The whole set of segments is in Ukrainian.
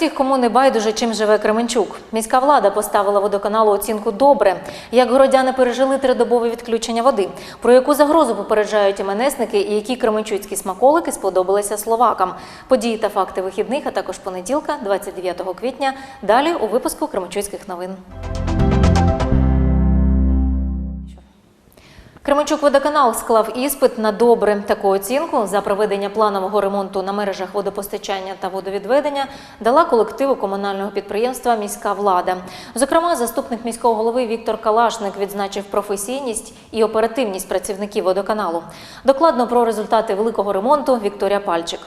усіх, кому не байдуже, чим живе Кременчук. Міська влада поставила водоканалу оцінку добре. Як городяни пережили тридобове відключення води, про яку загрозу попереджають іменесники і які кременчуцькі смаколики сподобалися словакам. Події та факти вихідних, а також понеділка, 29 квітня. Далі у випуску Кременчуцьких новин. Кременчук водоканал склав іспит на добре. Таку оцінку за проведення планового ремонту на мережах водопостачання та водовідведення дала колективу комунального підприємства Міська влада. Зокрема, заступник міського голови Віктор Калашник відзначив професійність і оперативність працівників водоканалу. Докладно про результати великого ремонту Вікторія Пальчик.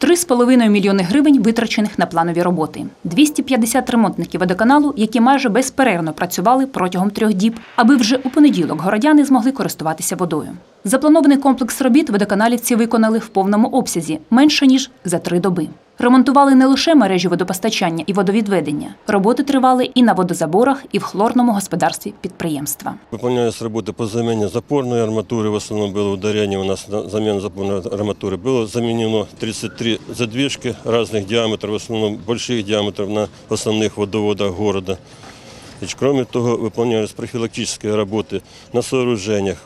3,5 мільйони гривень витрачених на планові роботи. 250 ремонтників водоканалу, які майже безперервно працювали протягом трьох діб, аби вже у понеділок городяни змогли користуватися водою. Запланований комплекс робіт водоканалівці виконали в повному обсязі менше ніж за три доби. Ремонтували не лише мережі водопостачання і водовідведення. Роботи тривали і на водозаборах, і в хлорному господарстві підприємства. Выполнялись работы по замене запорной арматуры, в основном было ударение у нас на замену запорной арматуры. Было заменено 33 задвижки разных диаметров, в основном больших диаметров на основных водоводах города. И кроме того, выполнялись профилактические работы на сооружениях,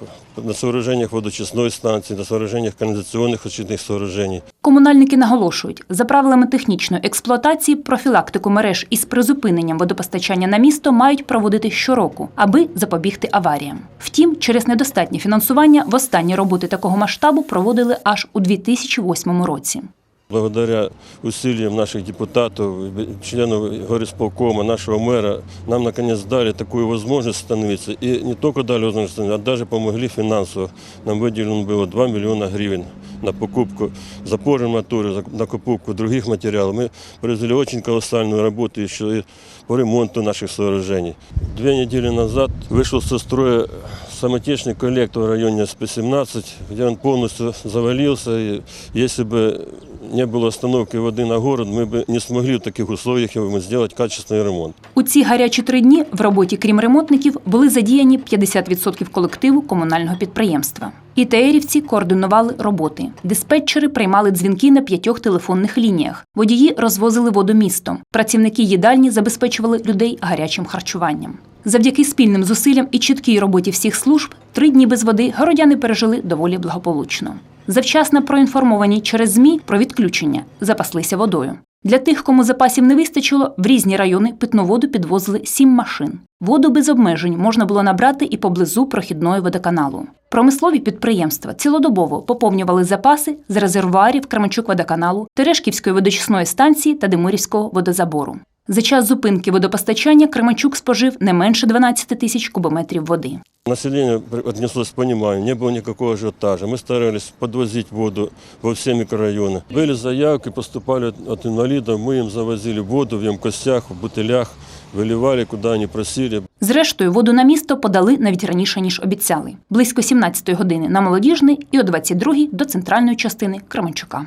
на сооруженнях водочисної станції, на сооруженнях каналізаційних очисних сооружень. Комунальники наголошують, за правилами технічної експлуатації профілактику мереж із призупиненням водопостачання на місто мають проводити щороку, аби запобігти аваріям. Втім, через недостатнє фінансування востанні роботи такого масштабу проводили аж у 2008 році. Благодаря усилиям наших депутатов, членов горисполкома, нашего мэра, нам наконец дали такую возможность становиться. И не только дали возможность становиться, а даже помогли финансово. Нам выделено было 2 миллиона гривен на покупку запор арматуры, за- на покупку других материалов. Мы произвели очень колоссальную работу еще и по ремонту наших сооружений. Две недели назад вышел со строя самотечный коллектор в районе СП-17, где он полностью завалился. И если бы не было остановки воды на город, мы бы не смогли в таких условиях ему сделать качественный ремонт. У ці гарячі три дні в роботі, крім ремонтників, були задіяні 50% колективу комунального підприємства. ІТРівці координували роботи. Диспетчери приймали дзвінки на п'ятьох телефонних лініях. Водії розвозили воду містом. Працівники їдальні забезпечували людей гарячим харчуванням. Завдяки спільним зусиллям і чіткій роботі всіх служб три дні без води городяни пережили доволі благополучно. Завчасно проінформовані через ЗМІ про відключення, запаслися водою. Для тих, кому запасів не вистачило, в різні райони питну воду підвозили сім машин. Воду без обмежень можна було набрати і поблизу прохідної водоканалу. Промислові підприємства цілодобово поповнювали запаси з резервуарів Кременчук водоканалу, Терешківської водочисної станції та Димирівського водозабору. За час зупинки водопостачання Кременчук спожив не менше 12 тисяч кубометрів води. Население отнеслось с пониманием, не было никакого ажиотажа. Мы старались подвозить воду во все микрорайоны. Были заявки, поступали от- от инвалидов, мы им завозили воду в емкостях, в бутылях, выливали, куда они просили. Зрештою, воду на місто подали навіть раніше, ніж обіцяли. Близько 17-ї години на Молодіжний і о 22-й до центральної частини Кременчука.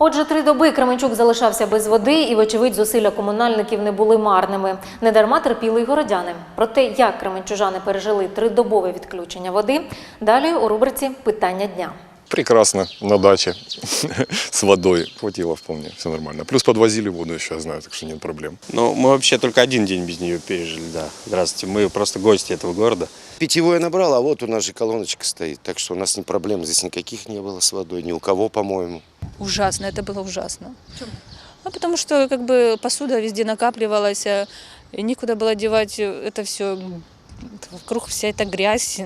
Отже, три доби Кременчук залишався без води, і, вочевидь, зусилля комунальників не були марними. Недарма терпіли й городяни. Про те, як кременчужани пережили тридобове відключення води, далі у рубриці Питання дня. Прекрасно, на даче с водой. Хватило вполне, все нормально. Плюс подвозили воду еще, я знаю, так что нет проблем. Ну, мы вообще только один день без нее пережили, да. Здравствуйте, мы просто гости этого города. Питьевое набрал, а вот у нас же колоночка стоит. Так что у нас не проблем здесь никаких не было с водой, ни у кого, по-моему. Ужасно, это было ужасно. Ну, потому что как бы посуда везде накапливалась, а, и некуда было девать это все. Вокруг вся эта грязь.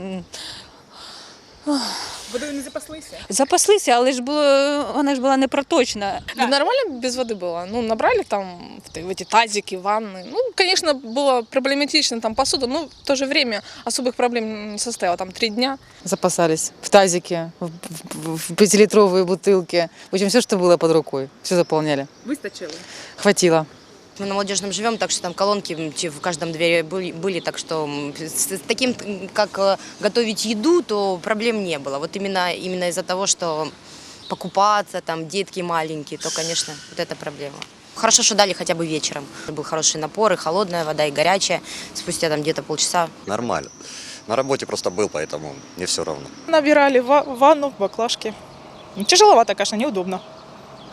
Водою не запаслися? Запаслися, але ж було, вона ж була не проточна. Ну, нормально без воды было. Ну, набрали там в т- в эти тазики, ванны. Ну, конечно, было проблематично там посуда, но в то же время особых проблем не составило. Там три дня. запасались в тазике, в, в- в пятилитровые бутылки. В общем, все, что было под рукой, все заполняли. Выстачило. Хватило. Мы на молодежном живем, так что там колонки в каждом дворе были, были, так что с таким, как э, готовить еду, то проблем не было. Вот именно, именно из-за того, что покупаться, там детки маленькие, то, конечно, вот это проблема. Хорошо, что дали хотя бы вечером. Был хороший напор, и холодная вода, и горячая. Спустя там где-то полчаса Нормально. На работе просто был, поэтому мне все равно. Набирали ва- ванну, баклажки. Тяжеловато, конечно, неудобно.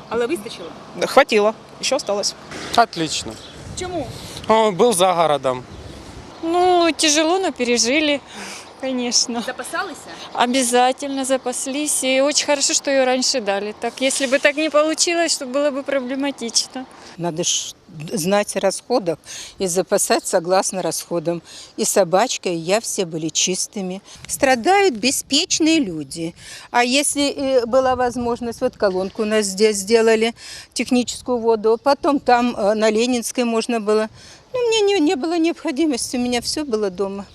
Але вистачило. Хватило. Еще осталось. Отлично. Чому? Он был за городом. Ну, тяжело, но пережили, конечно. Запасалися? Обязательно запаслись. И очень хорошо, что ее раньше дали. Так, если бы так не получилось, то было бы проблематично. Надо ж знать о расходах и запасать согласно расходам. И собачка, и я все были чистыми. Страдают беспечные люди. А если э, была возможность, вот колонку у нас здесь сделали, техническую воду, потом там э, на Ленинской можно было. Ну, мне не, не было необходимости, у меня все было дома.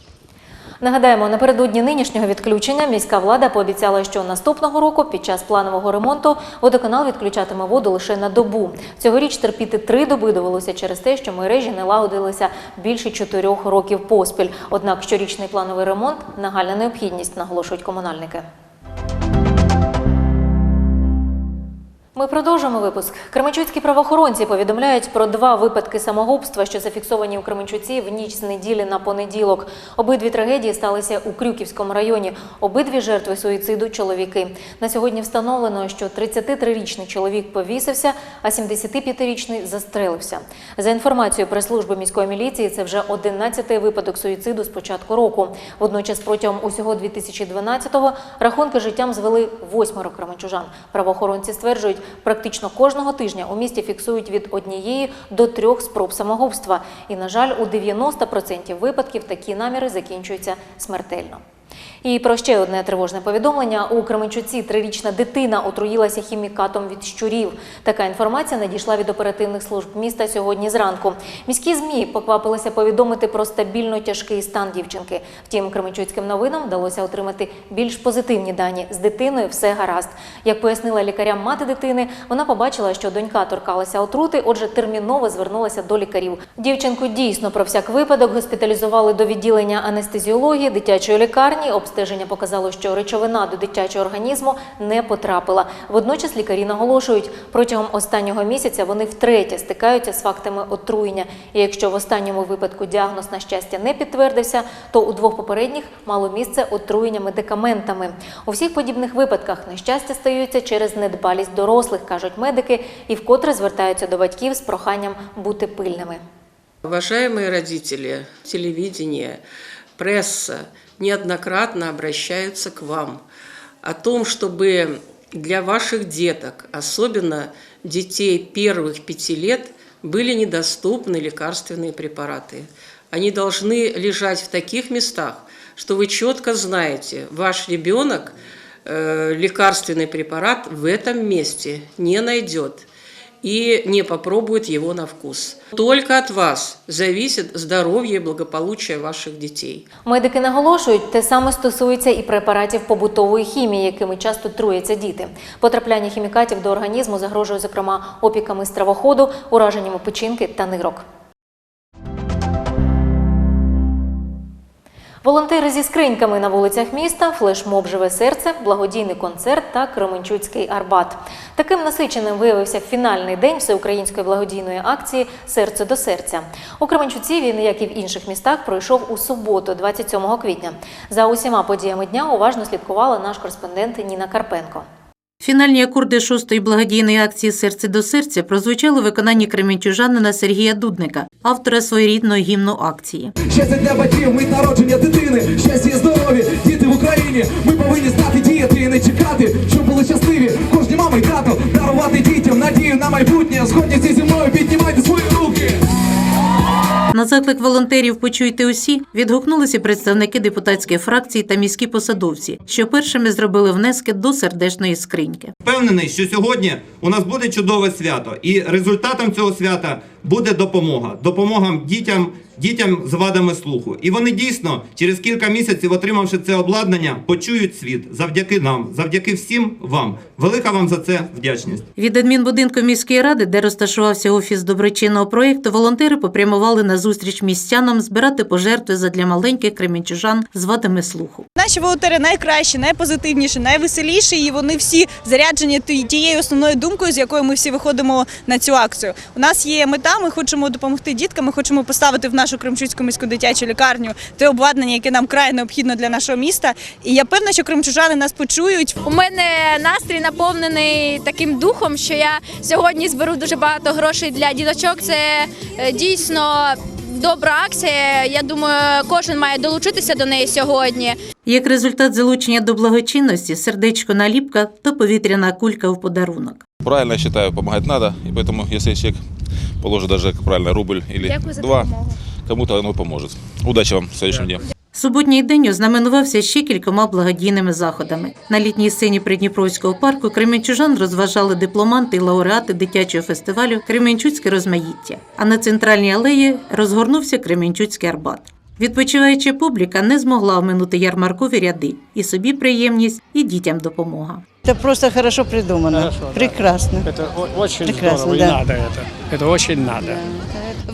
Нагадаємо, напередодні нинішнього відключення міська влада пообіцяла, що наступного року під час планового ремонту водоканал відключатиме воду лише на добу. Цьогоріч терпіти три доби довелося через те, що мережі не лагодилися більше чотирьох років поспіль. Однак щорічний плановий ремонт нагальна необхідність, наголошують комунальники. Ми продовжуємо випуск. Кременчуцькі правоохоронці повідомляють про два випадки самогубства, що зафіксовані у Кременчуці в ніч з неділі на понеділок. Обидві трагедії сталися у Крюківському районі. Обидві жертви суїциду чоловіки. На сьогодні встановлено, що 33-річний чоловік повісився, а 75-річний застрелився. За інформацією прес-служби міської міліції, це вже 11-й випадок суїциду з початку року. Водночас протягом усього 2012-го рахунки життям звели восьмеро кременчужан. Правоохоронці стверджують, практично кожного тижня у місті фіксують від однієї до трьох спроб самогубства. І, на жаль, у 90% випадків такі наміри закінчуються смертельно. І про ще одне тривожне повідомлення. У Кременчуці трирічна дитина отруїлася хімікатом від щурів. Така інформація надійшла від оперативних служб міста сьогодні зранку. Міські ЗМІ поквапилися повідомити про стабільно тяжкий стан дівчинки. Втім, Кременчуцьким новинам вдалося отримати більш позитивні дані. З дитиною все гаразд. Як пояснила лікарям мати дитини, вона побачила, що донька торкалася отрути, отже, терміново звернулася до лікарів. Дівчинку дійсно про всяк випадок госпіталізували до відділення анестезіології дитячої лікарні. Обстеження показало, що речовина до дитячого організму не потрапила. Водночас лікарі наголошують, протягом останнього місяця вони втретє стикаються з фактами отруєння. І якщо в останньому випадку діагноз на щастя не підтвердився, то у двох попередніх мало місце отруєння медикаментами. У всіх подібних випадках нещастя стаються через недбалість дорослих, кажуть медики, і вкотре звертаються до батьків з проханням бути пильними. Уважаемые родители, телевидение, пресса неоднократно обращаются к вам о том, чтобы для ваших деток, особенно детей первых пяти лет, были недоступны лекарственные препараты. Они должны лежать в таких местах, что вы четко знаете, ваш ребенок э, лекарственный препарат в этом месте не найдет и не попробует его на вкус. Только от вас зависит здоровье и благополучие ваших детей. Медики наголошують, те саме стосується і препаратів побутової хімії, якими часто труяться діти. Потрапляння хімікатів до організму загрожує, зокрема, опіками стравоходу, ураженнями печінки та нирок. Волонтери зі скриньками на вулицях міста, флешмоб Живе серце, благодійний концерт та Кременчуцький Арбат. Таким насиченим виявився фінальний день всеукраїнської благодійної акції Серце до серця. У Кременчуці він, як і в інших містах, пройшов у суботу, 27 квітня. За усіма подіями дня уважно слідкувала наш кореспондент Ніна Карпенко. Фінальні акорди шостої благодійної акції Серце до серця прозвучали у виконанні кременчужанина Сергія Дудника, автора своєрідного гімну акції. Щастя для батьків, мить народження дитини, щастя і здоров'я, діти в Україні. Ми повинні знати діяти і не чекати, щоб були щасливі. Кожні мами й тато дарувати дітям надію на майбутнє. Згодні всі зі мною піднімайте свої руки. На заклик волонтерів почуйте усі відгукнулися представники депутатських фракцій та міські посадовці, що першими зробили внески до сердечної скриньки. Впевнений, що сьогодні у нас буде чудове свято, і результатом цього свята буде допомога. Допомога дітям, дітям з вадами слуху. І вони дійсно через кілька місяців, отримавши це обладнання, почують світ завдяки нам, завдяки всім вам. Велика вам за це вдячність. Від адмінбудинку міської ради, де розташувався офіс доброчинного проєкту, волонтери попрямували на зустріч містянам збирати пожертви задля маленьких кремінчужан з вадами слуху. Наші волонтери найкращі, найпозитивніші, найвеселіші, і вони всі заряджені ті- тією основною думкою, з якою ми всі виходимо на цю акцію. У нас є мета ми хочемо допомогти діткам, ми хочемо поставити в нашу Кремчуцьку міську дитячу лікарню те обладнання, яке нам край необхідно для нашого міста. І я певна, що кримчужани нас почують. У мене настрій наповнений таким духом, що я сьогодні зберу дуже багато грошей для діточок. Це е, дійсно добра акція. Я думаю, кожен має долучитися до неї сьогодні. Як результат залучення до благочинності, сердечко наліпка то повітряна кулька в подарунок. Правильно, я вважаю, допомагати треба, і поэтому, якщо человек положит даже, как правильно, рубль або два, кому-то воно поможет. Удачі вам в следующем дне. Суботній день ознаменувався ще кількома благодійними заходами. На літній сцені Придніпровського парку кременчужан розважали дипломанти і лауреати дитячого фестивалю Кременчуцьке розмаїття. А на центральній алеї розгорнувся Кременчуцький арбат. Відпочиваюча публіка не змогла оминути ярмаркові ряди і собі приємність, і дітям допомога. Это просто хорошо придумано. Прекрасно. Это о- очень Прекрасно, здорово, да. и надо это. Это очень надо.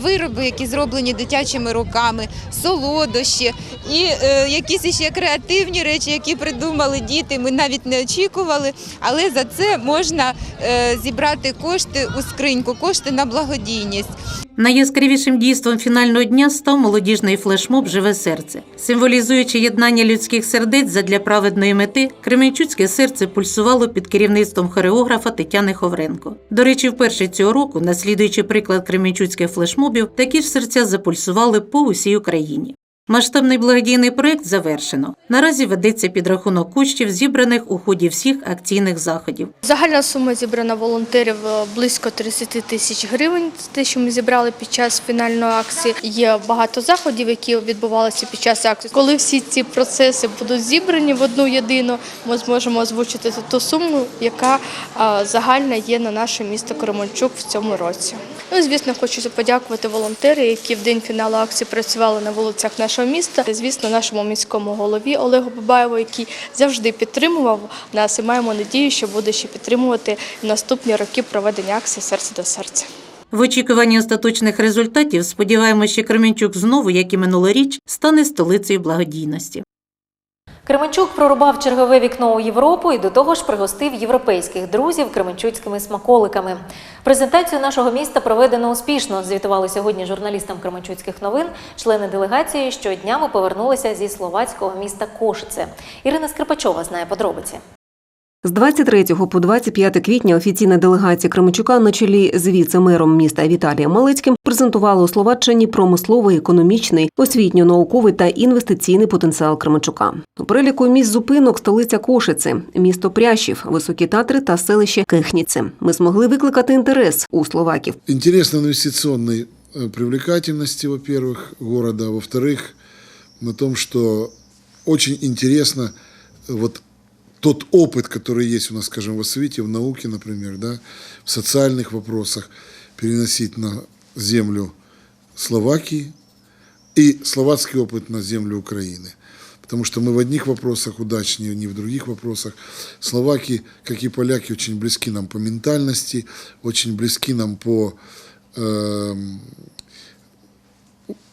вироби, які зроблені дитячими руками, солодощі і е, якісь ще креативні речі, які придумали діти. Ми навіть не очікували. Але за це можна е, зібрати кошти у скриньку, кошти на благодійність. Найяскравішим дійством фінального дня став молодіжний флешмоб Живе серце. Символізуючи єднання людських сердець задля праведної мети, Кременчуцьке серце пульсувало під керівництвом хореографа Тетяни Ховренко. До речі, вперше цього року, наслідуючи приклад кременчуцьких флешмобів, такі ж серця запульсували по усій Україні. Масштабний благодійний проект завершено. Наразі ведеться підрахунок коштів, зібраних у ході всіх акційних заходів. Загальна сума зібрана волонтерів е, близько 30 тисяч гривень. Те, що ми зібрали під час фінальної акції. Є багато заходів, які відбувалися під час акції. Коли всі ці процеси будуть зібрані в одну єдину, ми зможемо озвучити ту суму, яка е, загальна є на наше місто Кременчук в цьому році. Ну, звісно, хочу подякувати волонтерам, які в день фіналу акції працювали на вулицях нашого міста. Звісно, нашому міському голові Олегу Бабаєву, який завжди підтримував нас, і маємо надію, що буде ще підтримувати наступні роки проведення акції серце до серця. В очікуванні остаточних результатів сподіваємося, що Кременчук знову, як і минулоріч, стане столицею благодійності. Кременчук прорубав чергове вікно у Європу і до того ж пригостив європейських друзів кременчуцькими смаколиками. Презентацію нашого міста проведено успішно. Звітували сьогодні журналістам Кременчуцьких новин. Члени делегації що днями повернулися зі словацького міста Кошице. Ірина Скрипачова знає подробиці. З 23 по 25 квітня офіційна делегація Кременчука на чолі з віце-мером міста Віталієм Малицьким презентувала у Словаччині промисловий, економічний, освітньо-науковий та інвестиційний потенціал Кременчука. У переліку місць зупинок столиця Кошиці, місто Прящів, Високі Татри та селище Кихніце. Ми змогли викликати інтерес у словаків. Интересно инвестиционной э, привлекательности, во-первых, города, а во-вторых, на том, что очень интересно э, вот тот опыт, который есть у нас, скажем, в освите, в науке, например, да, в социальных вопросах, переносить на землю Словакии и словацкий опыт на землю Украины. Потому что мы в одних вопросах удачнее, не в других вопросах. Словаки, как и поляки, очень близки нам по ментальности, очень близки нам по эм,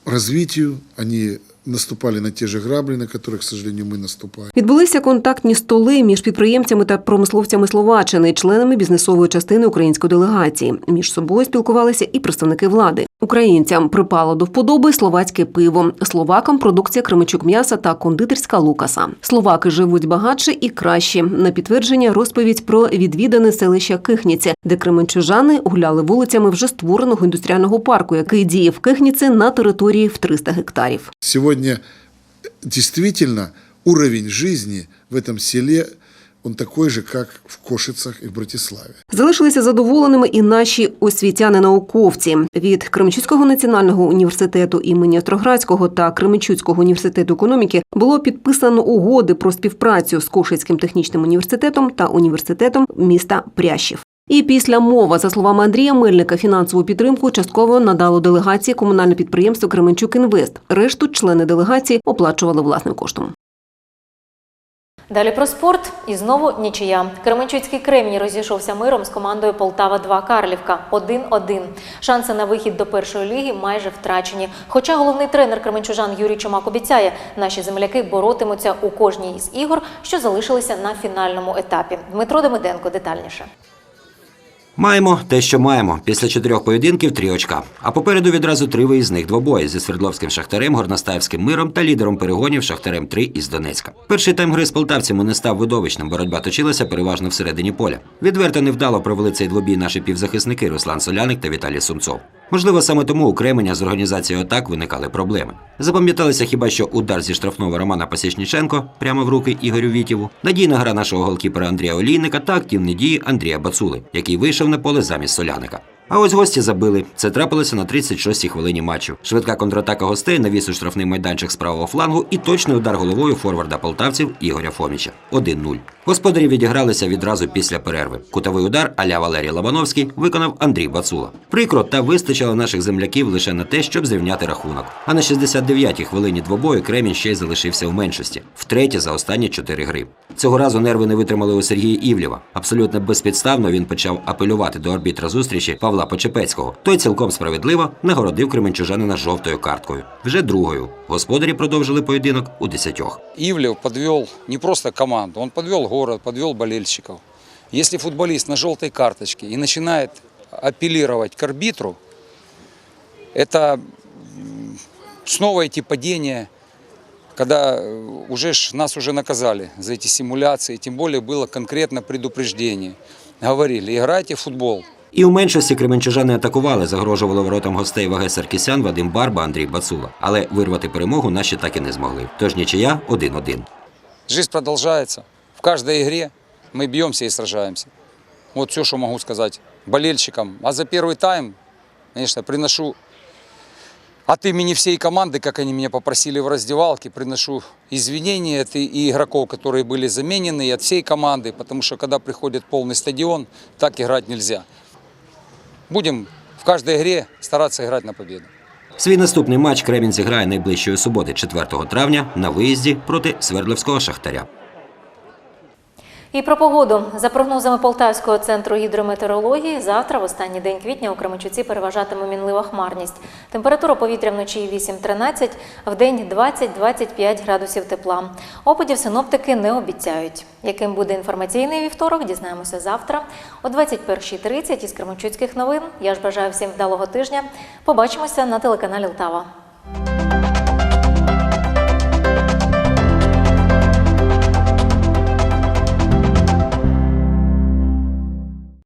развитию. Они наступали на те же грабли, на которые, к сожалению, мы наступаем. Відбулися контактні столи між підприємцями та промисловцями Словаччини, членами бізнесової частини української делегації. Між собою спілкувалися і представники влади. Українцям припало до вподоби словацьке пиво, словакам продукція Кременчук м'яса та кондитерська лукаса. Словаки живуть багатше і краще. На підтвердження розповідь про відвідане селище Кихніце, де кременчужани гуляли вулицями вже створеного індустріального парку, який діє в Кихніце на території в 300 гектарів. Сегодня действительно уровень жизни в этом селе он такой же, как в Кошицах и в Братиславе. Залишилися задоволеними і наші освітяни-науковці від Кременчуцького національного університету імені Остроградського та Кременчуцького університету економіки було підписано угоди про співпрацю з Кошицьким технічним університетом та університетом міста Прящів. І після мова, за словами Андрія Мельника, фінансову підтримку частково надало делегації комунальне підприємство Кременчук Інвест. Решту члени делегації оплачували власним коштом. Далі про спорт і знову нічия. Кременчуцький кремінь розійшовся миром з командою Полтава 2 Карлівка 1-1. Шанси на вихід до першої ліги майже втрачені. Хоча головний тренер кременчужан Юрій Чумак обіцяє, наші земляки боротимуться у кожній із ігор, що залишилися на фінальному етапі. Дмитро Демиденко детальніше. Маємо те, що маємо. Після чотирьох поєдинків три очка. А попереду відразу три виїзних двобої зі Свердловським Шахтарем, Горностаївським миром та лідером перегонів Шахтарем 3 із Донецька. Перший тайм гри з полтавцями не став видовищним. Боротьба точилася переважно всередині поля. Відверто невдало провели цей двобій наші півзахисники Руслан Соляник та Віталій Сумцов. Можливо, саме тому у Кременя з організацією атак виникали проблеми. Запам'яталися хіба що удар зі штрафного Романа Пасічніченко прямо в руки Ігорю Вітєву, надійна гра нашого голкіпера Андрія Олійника та активні дії Андрія Бацули, який вийшов на поле замість Соляника. А ось гості забили. Це трапилося на 36-й хвилині матчу. Швидка контратака гостей навіс у штрафний майданчик з правого флангу і точний удар головою форварда полтавців Ігоря Фоміча. 1-0. Господарі відігралися відразу після перерви. Кутовий удар аля Валерій Лобановський виконав Андрій Бацула. Прикро та вистачило наших земляків лише на те, щоб зрівняти рахунок. А на 69-й хвилині двобою Кремінь ще й залишився в меншості, втретє за останні чотири гри. Цього разу нерви не витримали у Сергія Івлєва. Абсолютно безпідставно він почав апелювати до арбітра зустрічі Павла Почепецького. Той цілком справедливо нагородив кременчужанина жовтою карткою. Вже другою. Господарі продовжили поєдинок у десятьох. Ивлев подвел не просто команду, он подвел город, подвел болельщиков. Если футболист на желтой карточке и начинает апеллировать к арбитру, это м, снова эти падения, когда э, уже ж, нас уже наказали за эти симуляции, тем более было конкретно предупреждение. Говорили, играйте в футбол, І у меншості кременчужани атакували, загрожували воротам гостей Ваге Саркісян, Вадим Барба, Андрій Бацула. Але вирвати перемогу наші так і не змогли. Тож нічия 1-1. Жизнь продолжается. В каждой игре мы бьемся и сражаемся. Вот все, что могу сказать болельщикам. А за первый тайм, конечно, приношу от имени всей команды, как они меня попросили в раздевалке, приношу извинения от и- и игроков, которые были заменены, и от всей команды, потому что когда приходит полный стадион, так играть нельзя. Будем в каждой игре стараться играть на победу. Свій наступний матч Кремінь зіграє найближчої суботи, 4 травня, на виїзді проти Свердловського Шахтаря. І про погоду. За прогнозами Полтавського центру гідрометеорології, завтра, в останній день квітня, у Кременчуці переважатиме мінлива хмарність. Температура повітря вночі 8-13, в день 20-25 градусів тепла. Опадів синоптики не обіцяють. Яким буде інформаційний вівторок, дізнаємося завтра о 21.30 із Кременчуцьких новин. Я ж бажаю всім вдалого тижня. Побачимося на телеканалі Лтава.